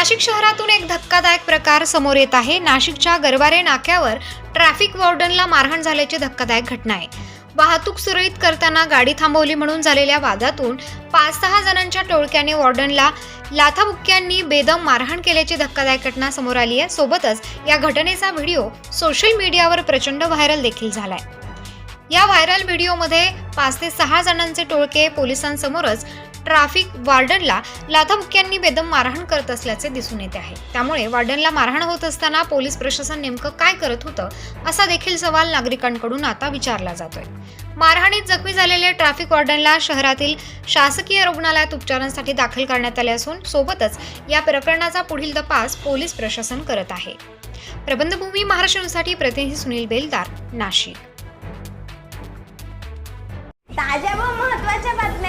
नाशिक शहरातून एक धक्कादायक प्रकार समोर येत आहे. नाशिकच्या गरवारे नाक्यावर ट्रॅफिक वॉर्डनला मारहाण झाल्याची धक्कादायक घटना आहे. वाहतूक सुरळीत करताना गाडी थांबवली म्हणून झालेल्या वादातून पाच सहा जणांच्या टोळक्याने वॉर्डनला लाथाबुक्क्यांनी बेदम मारहाण केल्याची धक्कादायक घटना समोर आली आहे. सोबतच या घटनेचा व्हिडिओ सोशल मीडियावर प्रचंड व्हायरल देखील झालाय. या व्हायरल व्हिडिओमध्ये पाच ते सहा जणांचे टोळके पोलिसांसमोरच ट्रॅफिक वार्डनला लाथाबुक्यांनी बेदम मारहाण करत असल्याचे दिसून येते आहे. त्यामुळे वार्डनला मारहाण होत असताना पोलीस प्रशासन नेमकं काय करत होतं असा देखील सवाल नागरिकांकडून आता विचारला जातोय. मारहाणीत जखमी झालेल्या ट्रॅफिक वॉर्डनला शहरातील शासकीय रुग्णालयात उपचारांसाठी दाखल करण्यात आले असून सोबतच या प्रकरणाचा पुढील तपास पोलीस प्रशासन करत आहे. प्रबंधभूमी महाराष्ट्रांसाठी प्रतिनिधी सुनील बेलदार नाशिक. ताज्या